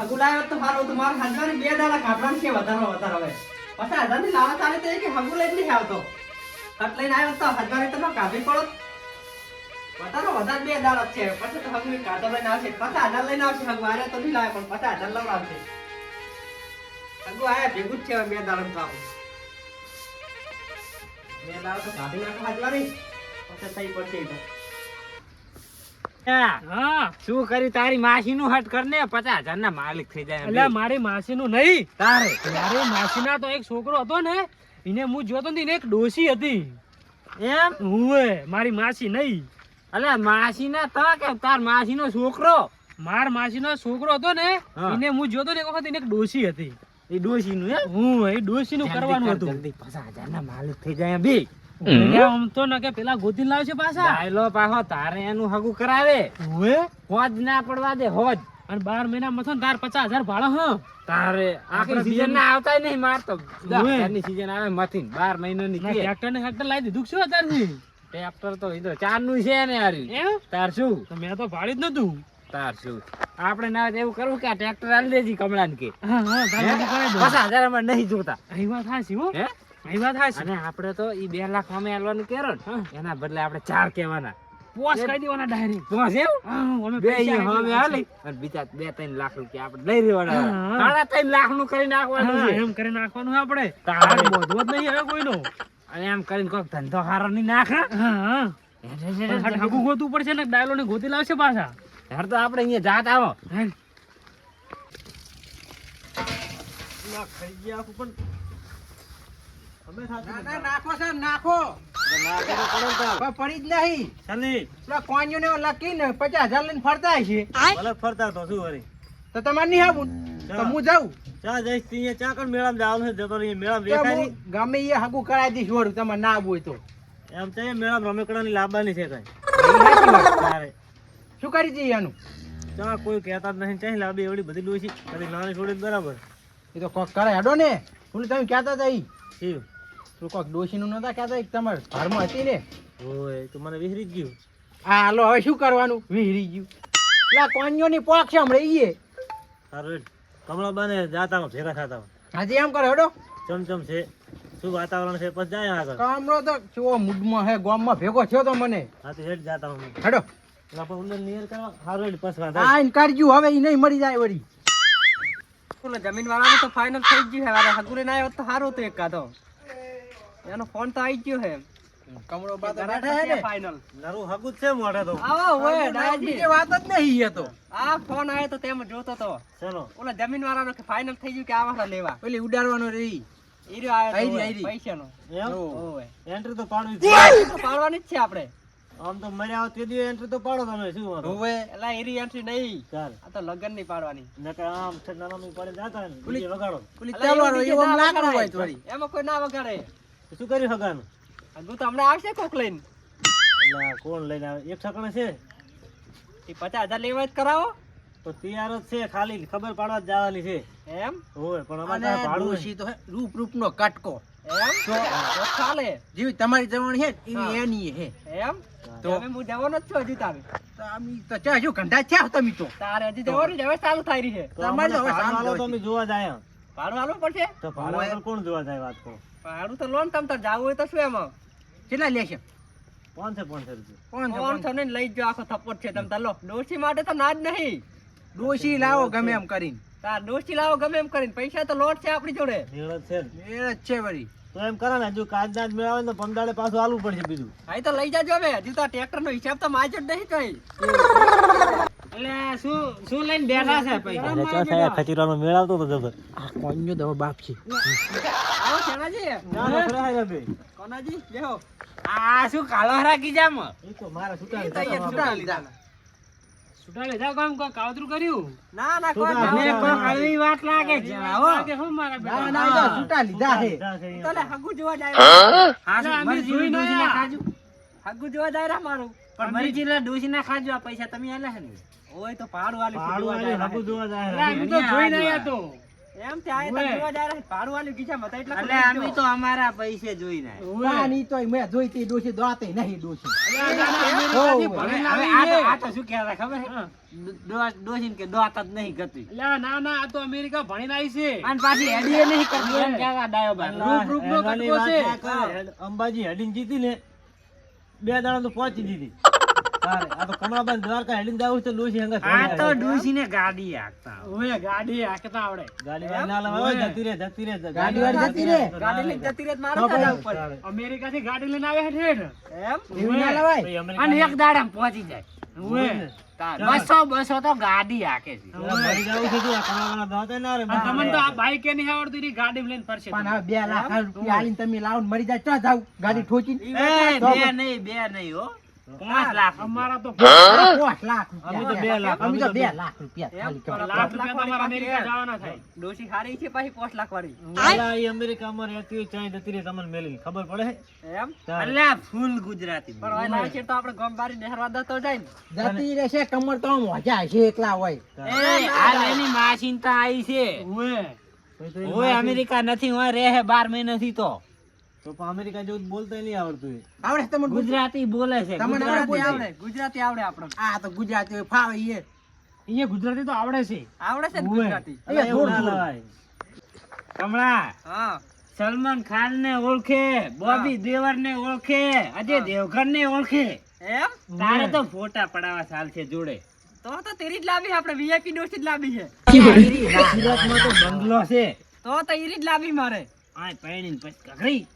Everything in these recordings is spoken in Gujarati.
હગુ લાવ્યો તો હારો, તો માર હજવાની બે દાડા કાઢવાનું છે વધારો વધારો હવે. પછી હજારની લાવા ચાલે તો કે હગુ લઈને નહીં આવતો. કટ લઈને આવ્યો તો હાજવાની તો ન પડો. વધારો વધારે બે દાડા જ છે. પછી તો હગુ કાઢો લઈને આવશે. પાછા હજાર લઈને આવશે. હગુ આરે તો નહીં લાવે, પણ પાછા હજાર લઈને આવશે હગુ આયા ભેગું જ છે બે દાડા કામ બે દાડા તો કાઢી નાખો હજવાની પછી થઈ પડશે તો. શું કરી તારી માસી નું હટ કર ને પચાસ હજાર ના માલિક થઈ જાય એટલે મારી માસી નું નહીં. તારે? મારી માસી ના તો એક છોકરો હતો ને એને હું જોતો ને એક ડોસી હતી. એમ? હુએ મારી માસી નહીં. અલે માસી ના તા કે તાર માસી નો છોકરો? માર માસી નો છોકરો હતો ને એને હું જોતો ને એક વખત એને એક ડોસી હતી. એ ડોશી નું એમ? હું એ ડોસી નું કરવાનું હતું. જલ્દી. પચાસ હજાર ના માલિક થઈ જાય બી એટલે આમ તો ના કે પેલા ગોતી લાવશે પાછા. ડાયલો પાછો તારે એનું હગું કરાવે. હુએ હોજ ના પડવા દે હોજ. અને બાર મહિના મથો તાર પચાસ હજાર ભાડો હા. તારે આખી સીઝન ના આવતા નહીં માર તો ઓવે. સીઝન આવે મથી બાર મહિનો ની ટ્રેક્ટર ને ટ્રેક્ટર લાવી દીધું શું અત્યારથી? ટ્રેક્ટર તો ચારનું છે ને હારી. તાર શું? મેં તો ભાડી જ નતું તાર શું? આપણે ના એવું કરવું કે આ ટ્રેક્ટર આલી દેજી કમળાને કે. હા હા પચાસ હજાર અમારે નહીં જોતા. અહીં વાત હાચી હો. હે? વાત હાચી. અને આપણે તો ઈ બે લાખ અમે આલવાનું કેરો. એના બદલે આપણે ચાર કહેવાના. પોસ કહી દેવાના ડાયરી. પોસ એવું અમે બે દેવાના આલી અને બીજા બે ત્રણ લાખ રૂપિયા આપણે લઈ રહેવાના સાડા ત્રણ લાખનું કરી નાખવાનું છે. એમ કરી નાખવાનું આપણે. તારે. બોધવો જ નહીં હવે કોઈનો. અને એમ કરીને કોઈક ધંધો હારો નહીં નાખે. ગોતવું પડશે ને ડાયલો ને ગોતી લાવશે પાછા. હેર તો આપણે અહીંયા જાત આવો. હાલ. નાખો સર નાખો. પડી જ નહીં. ચાલી. પેલા કોન્યુને લખીને પચાસ હજાર લઈને ફરતા છે. ભલે ફરતા તો શું વળી? તો તમારે નહીં આવું. તો હું જાઉં. ચા જઈશ તી ચા કણ મેળામાં જવાનું છે? જતો રહી મેળામાં વેખાય ગમે એ હાગું કરાવી દઈશ વળું તમારે ના આવવું હોય તો. એમ છે મેળામાં રમેકડાની લાવવાની છે કઈ. એ સાચી વાત. તારે. શું કરી દઈએ એનું ચા કોઈ કહેતા જ નહીં ચાહી લાવી એવડી બધી ડોસી. કદી નાની છોડી જ બરાબર. એ તો કોક કરે હેડો ને. પેલું તમે કહેતા હતા ઈ. પેલું કોક ડોશીનું નતા કહેતા એક તમારે ઘરમાં હતી ને? ઓય તો મને વિસરી જ ગયું. હા હાલો હવે શું કરવાનું? વિહરી ગયું. પેલા કોન્યોની પોક છે હમણાં ઈએ સારું કમળા બાને જાતા ભેગા થતા આજે એમ કરો હેડો. ચમચમ છે. શું વાતાવરણ છે? પછી જાય આગળ. કામરો તો ચો મૂડમાં હે ગામમાં ભેગો થયો તો મને. હાથી હેડ જાતા હું હેડો એટલે આપણે નિયર કરવા. હેડ આ હવે ઈ નહીં મરી જાય વળી. જમીન વાળાનું તો ફાઇનલ થઈ ગયું હે મારે હગુરે ના આવ્યો તો સારું હતું એક કાઢો એનો ફોન તો આવી ગયો હે કમળો બાદ બેઠા હે ને? ફાઇનલ નરુ હગું છે મોઢે તો. આવો ઓય કે વાત જ નહીં એ તો. આ ફોન આયો તો તેમ જોતો તો. ચલો. ઓલા જમીન વાળાનો કે ફાઇનલ થઈ ગયું કે આવા લેવા? પેલી ઉડાડવાનો રહી ઈ. આયો તો પૈસાનો. ઓય. એન્ટ્રી તો પાડવી છે. પાડવાની જ છે આપણે. આમ તો મર્યા હોત તે એન્ટ્રી તો પાડો તમે શું વાંધો એલા એરી એન્ટ્રી નહીં. ચાલ. આ તો લગનની પાડવાની. નકર આમ છે નાનામી પડે જાતા ને વગાડો. અલા, એવું DJ હોય વગાડાય. એમાં કોઈ ના વગાડે. શું કર્યું હગાનું? હજુ તો હમણાં આવશે કોક લઈને. એટલે કોણ લઈને આવે? એક ઠકણે છે. એ પચાસ હજાર લેવા જ કરાવો. તો તૈયાર જ છે ખાલી ખબર પાડવા જ જવાની છે. એમ? હોય પણ અમારે ભાડું છે તો રૂપ રૂપ નો કટકો. એમ? તો ચાલે. જેવી તમારી જવાની છે એવી એની હે એમ? તો હવે હું જવાનો જ છું હજી તારે. તો આમ તો ચા કંઢા થયા તમે તો? તારે હજી જવાનું હવે ચાલુ થઈ રહી છે. તમારે હવે ભાડું આલો તો અમે જોવા જાય ભાડું આલવું પડશે? તો ભાડું કોણ જોવા જાય વાત કહો ભાડું તો લોન તમ તાર જાવું હોય તો શું એમાં? કેટલા લેશે? પાંચસો પાંચસો રૂપિયા. પાંચસો ને લઈ જ આખો થપ્પડ છે તમ તાર લો. ડોશી માટે તો ના જ નહીં. ડોશી લાવો ગમે એમ કરીને. તાર ડોશી લાવો ગમે એમ કરીને. પૈસા તો લોટ છે આપણી જોડે. મેળ છે મેળ જ છે વળી. તો એમ કરે ને હજુ કાચના જ મેળવે ને તો પંદાડે પાછું આલવું પડશે બીજું. હા તો લઈ જાજો હવે. હજુ તો ટ્રેક્ટર નો હિસાબ તો માજ જ નહીં કઈ એટલે શું શું લઈને બેઠા છે પૈસા? ખચીરાનો મેળ તો જબર. કોન્યો દવા બાપ છે. હગુ જોવા જાય હા? મરી. પણ મરી ના ખાજો આ પૈસા તમે આલ્યા છે ને. ઓય તો ભાડું આલી ભાડું આલ્યું, હગુ જોવા જાય તો જોઈને આયા તો. એમ ત્યાં એ જોવા જાય ભાડું આલ્યું ખિસ્સામાં હતા એટલે એટલે અમે તો અમારા પૈસે જોઈને ના, ની તોય મેં જોઈ તી ડોશી દોતે નહીં ડોશી ના, ના, હવે ભણીને હવે આવી આ તો- છે. આ તો શું કહેતા ખબર છે? હા. ડો- ડોશીને કે દોત જ નહીં કરતી. અલ્યા, ના ના આ તો અમેરિકા ભણીને આવી છે અને પાછી હેડીએ નહીં કરતી એમ ઓવે. ડાયો બાર. રૂપ રૂપનો હેડવાની છે. વાત ના કર. હેડ- અંબાજી હેડીને જીતી ને બે દાડા તો પહોંચી દીધી આ તો કમળાબાઈ દ્વારકા હેડીને જાવું તો ડોશી હંગાથ આ તો આવે. ડોશીને ગાડી હાંકતા આવડે. ગાડી હાંકતા આવડે. ગાડી વાળી ના લાવે. જતી રે જતી રે ગાડી વાળી જતી રે. ગાડી લઈને જતી રહે તો મારે તો ચાલવું પછી પડે. તારે. અમેરિકાથી ગાડી લઈને આવે છે એમ? એવું ના લવાય? અને એક દાડામાં પહોંચી જાય. ઓવે. બસો બસો તો ગાડી હાકે છે. પેલા ભરી જાવું છે તું, આ કમળાબાઈના દાંતે ના રે. અને તમને તો આ બાઈક એ નહીં આવડતું એની ગાડી લઈને ફરશે પણ બે લાખ રૂપિયા આલીને તમે લાવો મરી જાય ચો જાવ? ગાડી ઠોચીને બે નહીં બે નહીં હો. પાંચ લાખ અમારા તો પાંચ લાખ અમે તો બે લાખ અમે તો બે બે. લાખ રૂપિયા એમ? ખાલી કરો. લાખ રૂપિયા તો અમેરિકા જવાના થાય ડોશી હારી છે પાછી પાંચ લાખ વાળી. અમેરિકામાં રહેતી હોય, ચાંય જતી રહે, તમને મેલી. ખબર પડે? એમ? અલ્યા ફૂલ ગુજરાતી પણ હવે લાવે છે તો આપણે ગમ બારી નહેરવા દો જાય જતી રહેશે કમર તો મજા છે એકલા હોય. એ હાલ એની માસીન તો આવી છે. ઓવે. પછી તો એની ઓય અમેરિકા નથી હોય રહે બાર મહિનાથી તો. તો અમેરિકા જેવું બોલતા નહીં આવડતું આવડે છે તમને ગુજરાતી બોલે છે તમને આવડે? આવડે? ગુજરાતી આવડે આપણે આ તો ગુજરાતી હોય, ફાવે ઈએ ઈએ ગુજરાતી તો આવડે છે. આવડે છે ગુજરાતી? એવું થોડું. લવાય. કમળા હા. સલમાન ખાન ને ઓળખે બોબી દેવર ને ઓળખે અજય દેવગન ને ઓળખે. એમ? તારે તો ફોટા પડાવવા ચાલશે જોડે. તો તો તેરી જ લાવી આપણે વીઆઈપી ડોસી જ લાવી છે. સુરતમાં તો બંગલો છે. તો તો ઈરી જ લાવી મારે. આ પૈણીને પછી કકડી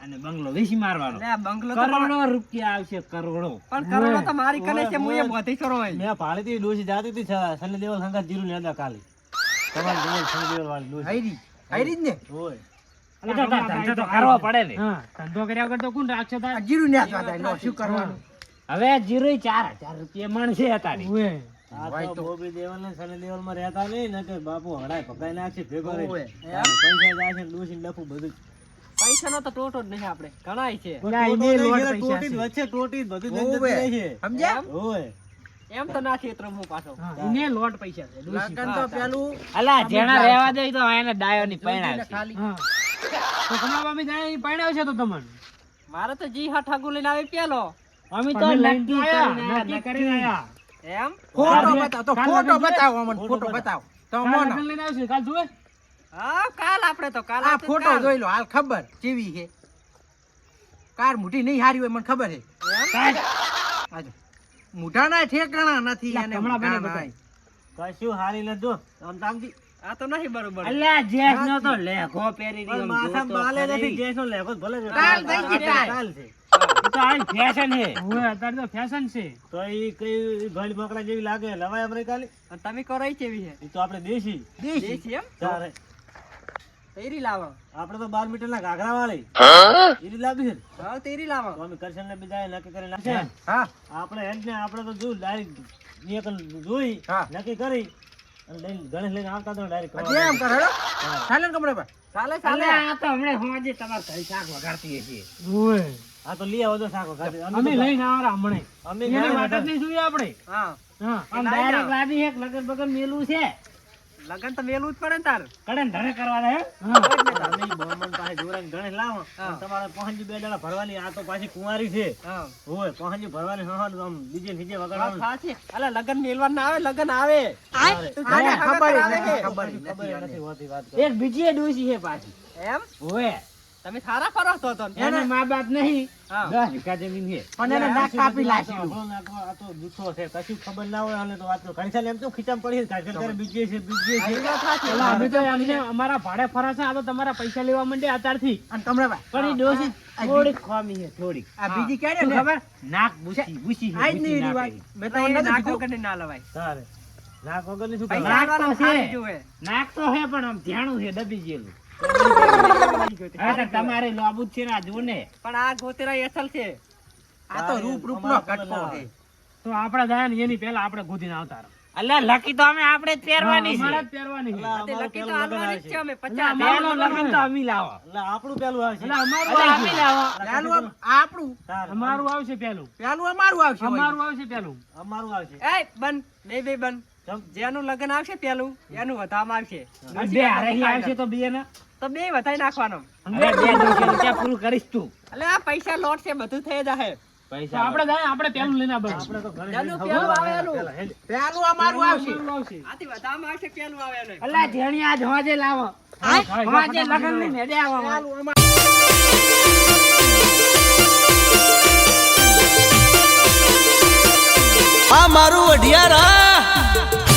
અને બંગલો વેચી મારવાનો. બંગલો કરોડો રૂપિયા આવશે કરોડો. પણ કરોડો તો મારી કને છે હું એ બધી છોરો મેં પાડી હતી જાતી હતી સ- દેવલ સંગાથ જીરું લેતા કાલે. તમારી દેવલ સની દેવલ વાળી ડોશી. હૈરી. હૈરી ને? હોય. એ તો તાર ધંધો તો કરવો પડે ને. ધંધો કર્યા વગર તો કોણ રાખશે જીરું ન્યા જવા દે, લો, શું કરવાનું? હવે જીરો ચાર હજાર રૂપિયા મણશે અત્યારે ઓવે. આ તો તો. દેવલ ને સની દેવલમાં રહેતા નહીં ને કે બાપુ હડાય પકડાઈ નાખશે ભેગો રહી. પૈસા જાય છે ડોશી ને ડફું બધું તો ટોટો જ નહીં આપણે ઘણાય છે. ના, ટોટો એને લઈ લોટ ગયેલા, પૈસા ટોટી જ વચ્ચે ટોટી જ બધું લઈને ઓવે. જતી રહી છે. સમજ્યા? હોય. એમ તો ના છેતરો હું પાછો. એને લોટ પૈસા છે લગન તો પેલું અલા જેના રહેવા દે તો એને ડાયો ની પૈણા ખાલી. તો કમળા મામી જાય ઈ પરણાવશે તો તમને. મારે તો જી હા ઠાગુ લઈને આવી પેલો. અમે તો નક્કી આયા, કરીને આયા, એમ ફોટો બતાવો તો ફોટો બતાવો અમને ફોટો બતાવો તો મોનો લઈને આવશે કાલ જોવે હા કાલ આપણે તો કાલ આ ફોટો જોઈ લો હાલ ખબર કેવી છે કાર મુઠી નહીં હારી હોય મને ખબર છે? આજો. મુઠાના ઠેકાણા નથી અને કમળાબાઈને મુઠાના. કશું હારી લેજો. આમ તો આ તો નહીં બરોબર અલ્યા જેસ નો તો લેઘો પહેરી રહ્યો માથામાં બાલે ખરી. નથી, જેસનો લેખો ભલે છે. થઈ ગઈ, ટાલ. ટાલ છે. તો આ ફેશન છે. ઓવે અત્યારે તો ફેશન છે. તો એ કઈ ગળ બકરા જેવી લાગે? લવાય અમેરિકાની કાલે તમે કરો કેવી છે? એ તો આપણે દેશી. દેશી. એમ? તારે તેરી લાવો. આપણે તો 12 મીટર ના ઘાઘરા વાળી એરી લાવી છે હા તેરી લાવો. તો અમે કરશન ને બીજા નક્કી કરી નાખે હા. આપણે હેડ ને આપણે તો જો ડાયરેક્ટ જોઈ હા. નક્કી કરી અને લઈને ગણેશ લઈને આવતા તો ડાયરેક્ટ એમ કરો. હેડો. ચાલે કમરે પર? ચાલે ચાલે. આ તો હમણે હું આજે તમારે ઘરે શાક વગાડતી હશે. ઓવે હા તો લઈ આવો તો સાકો ખાતે. અમે લઈને આવરા હમણે. અમે એને જ નહીં જોઈએ આપણે. હા. હા આમ ડાયરેક્ટ લાદી એક લગન બગન મેલું છે. લગન તો મેલું જ પડે ને તાર. કડે ધરે કરવાના હે? હા. અમે ઈ પાસે જોરાઈને ગણે લાવો. તમારે પહોંચી બે દાડા ભરવાની આ તો પાછી કુંવારી છે. હા. હોય પહોંચી ભરવાની હા આમ બીજે નીચે વગાડવાનું. સાચી. અલા લગન મેલવા ના આવે લગન આવે. ખબર. ખબર નથી હોતી વાત એક બીજી ડોસી છે પાછી. એમ? ઓએ તમે સારા ફરો તો તો એને મા બાપ નહીં. દસ વીઘા જમીન છે. પણ એને નાક કાપી તો નાખવો, આ તો જૂઠો છે. કશું ખબર ના હોય અને તો વાત કરો. ઘણી એમ તો ખીચામ પડી છે, ઘર બીજે છે બીજે છે. અમે તો એમને અમારા ભાડે ફરા છે. આ તો તમારા પૈસા લેવા માંડે અત્યારથી. અને તમને પણ એ ડોસી થોડીક ખોમી છે થોડીક. આ બીજી ક્યારે ખબર? નાક ભૂસી ભૂસી આજ નહીં વાત. મેં તો તો કીધું. કરીને ના લવાય. તારે. નાક વગરની શું નાક તો છે. નાક તો હે પણ આમ ધ્યાનું છે દબી ગયેલું. તો તમારે લાબુ છે ને આ જો ને. પણ આ ગોતેરા એસલ છે. આ તો રૂપ રૂપ નો કટકો છે. તો આપણે જાય ને એની પેલા આપણે ગોતીને આવતા રહો. અલ્યા લકી તો અમે આપણે જ પહેરવાની અમારા છે. જ પહેરવાની છે. અમારું લકી તો પેલું આવશે. છે. અમે એટલે પચાસ અમારું લગન તો અમી લાવો. એટલે આપણું પેલું આવશે એટલે અમારું અમી લાવો. પેલું આપણું. અમારું આવશે પેલું પેલું અમારું આવશે અમારું આવશે પેલું અમારું આવશે. એ બન બે બે બન જેનું લગ્ન આવશે પેલું એનું વધામાં આવશે. બે હારે આવશે તો બે ના તો બે વધાઈ નાખવાનો. બે પૂરું કરીશ તું. એટલે આ પૈસા લોટ છે બધું થઈ જશે તો પૈસા આપણે જાય આપણે પેલું લઈને. આપણે તો ઘરે પેલું આવે. એનું. પેલું અમારું આવશે. આવશે. આથી વધામાં આવશે પેલું આવે એને. અલ્લા ધેણી આજ હોજે લાવો. હોજે લગન લઈને હેડે આવો આ મારું અઢિયારા